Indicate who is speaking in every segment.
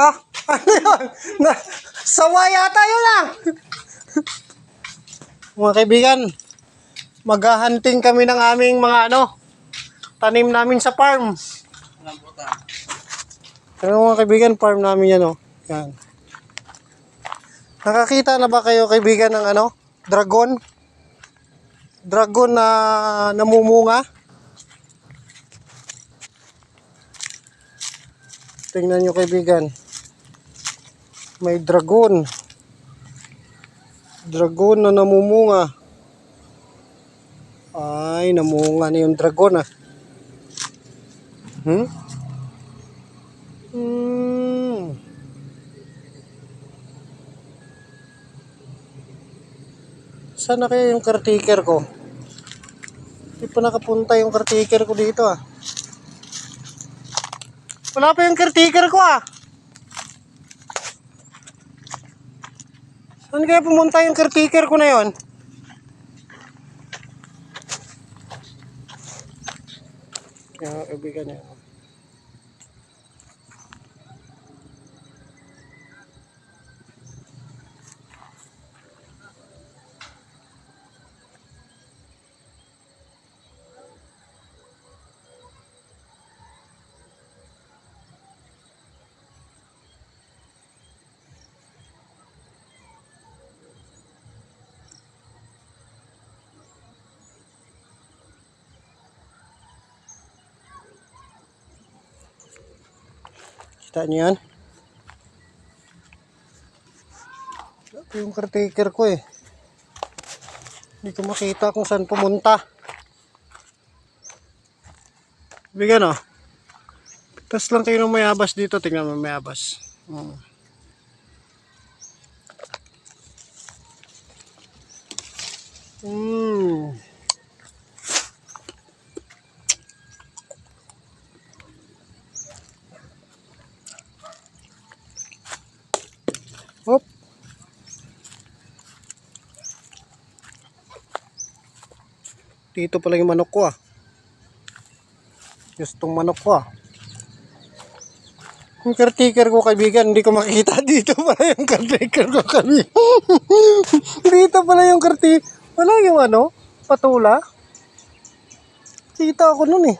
Speaker 1: Ha? Ano yun? Na, sawa yata yun ah! mga kaibigan, maghahunting kami ng aming mga ano, tanim namin sa farm. Pero mga kaibigan, farm namin yan oh. Yan. Nakakita na ba kayo kaibigan ng ano? Dragon? Dragon na namumunga? Tingnan nyo kaibigan. May dragon. Dragon na namumunga. Ay, namunga na yung dragon ah. Hmm? Hmm. Saan na kaya yung caretaker ko? Hindi pa nakapunta yung caretaker ko dito ah. Wala pa yung caretaker ko ah. Saan kaya pumunta yung caretaker ko na yon? Kaya kaibigan niya. Kita niyo yan? Pa yung caretaker ko eh. Hindi ko makita kung saan pumunta. Bigyan oh. Tapos lang kayo ng mayabas dito. Tingnan mo mayabas. Hmm. Hmm. Dito pala yung manok ko ah. Gustong manok ko ah. Yung caretaker ko kaibigan, hindi ko makita. Dito pala yung caretaker ko kaibigan. Dito pala yung caretaker. Wala yung ano, patula. Kita ako nun eh.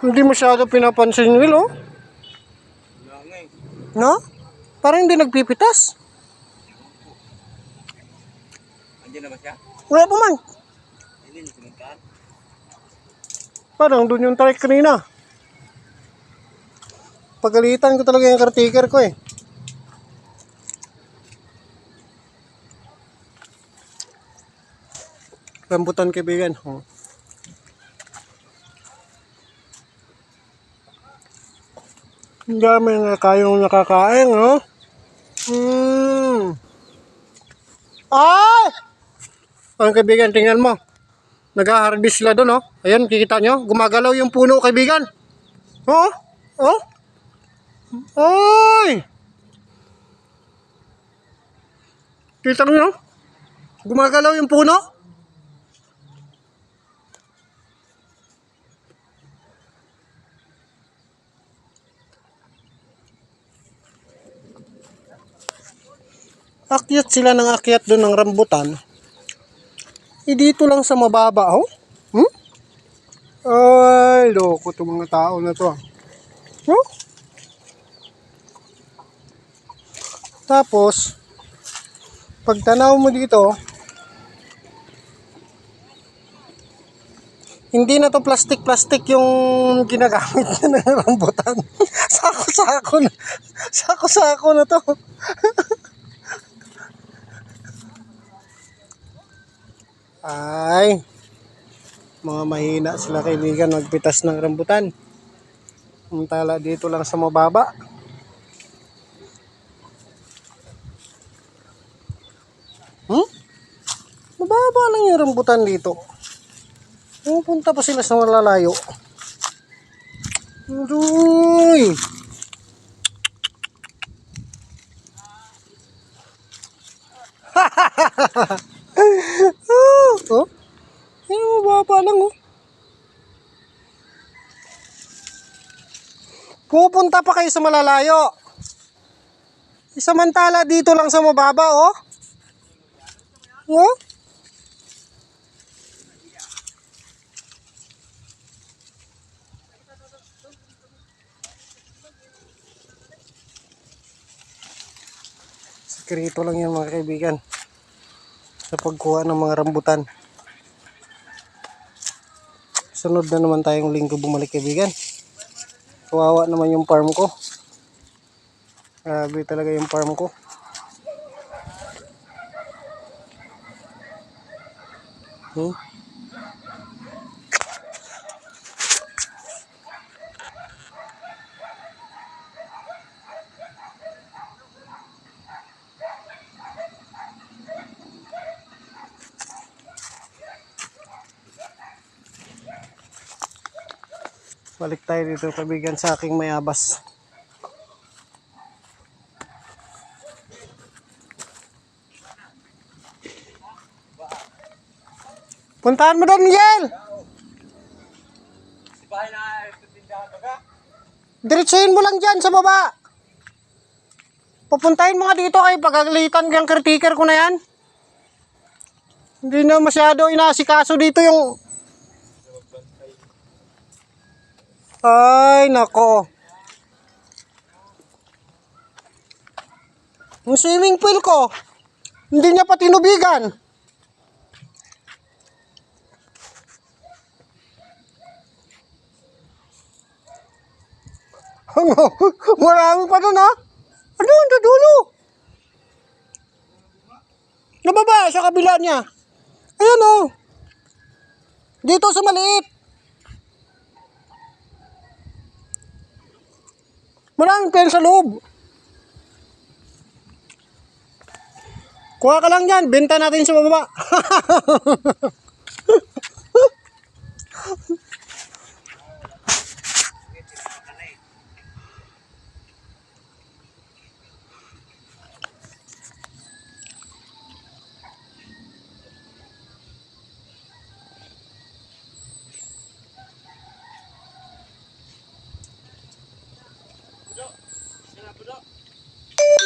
Speaker 1: Hindi masyado pinapansin Will, oh. No? Parang hindi nagpipitas.
Speaker 2: Andiyan na ba siya?
Speaker 1: Wala pa man.
Speaker 2: Hindi niya pinuntahan.
Speaker 1: Parang doon yung trike kanina. Pagalitan ko talaga yung caretaker ko eh. Rambutan kaibigan. Oh. Ang dami na kayong nakakain, no? Hmm. Ay! Ang kaibigan, tingnan mo. Nag-harvest sila doon, oh. Ayan, kikita nyo. Gumagalaw yung puno, kaibigan. Oh? Oh? Oy! Kita nyo? Gumagalaw yung puno? Akyat sila ng akyat doon ng rambutan. Eh, dito lang sa mababa, oh. Hmm? Ay, loko to mga tao na to. ah. Oh? Tapos, pag tanaw mo dito, hindi na to plastic-plastic yung ginagamit na ng rambutan. Sako-sako na. Sako-sako na to. Ay, mga mahina sila kaibigan magpitas ng rambutan. Samantala dito lang sa mababa. Hmm? Mababa lang yung rambutan dito. Pupunta pa sila sa malalayo. Uy! oh, oh. Yan, mababa lang oh. Pupunta pa kayo sa malalayo. Samantala dito lang sa mababa, oh. Oh? Sekreto lang yan mga kaibigan. Sa pagkuha ng mga rambutan. Sunod na naman tayong linggo bumalik kaibigan. Kawawa naman yung farm ko. Grabe talaga yung farm ko. Hmm? Balik tayo dito kaibigan sa aking mayabas. Puntahan mo doon, Miguel! Diretsuhin mo lang dyan sa baba. Pupuntahin mo nga dito kay pagagalitan yung caretaker ko na yan. Hindi na masyado inasikaso dito yung... Ay, nako. Yung swimming pool ko, hindi niya pa tinubigan. Marami pa doon ha? Ano? Ano dulo? Nababa sa kabila niya. Ayan o. Dito sa maliit. Maraming pen sa loob. Kuha ka lang yan. Benta natin sa baba.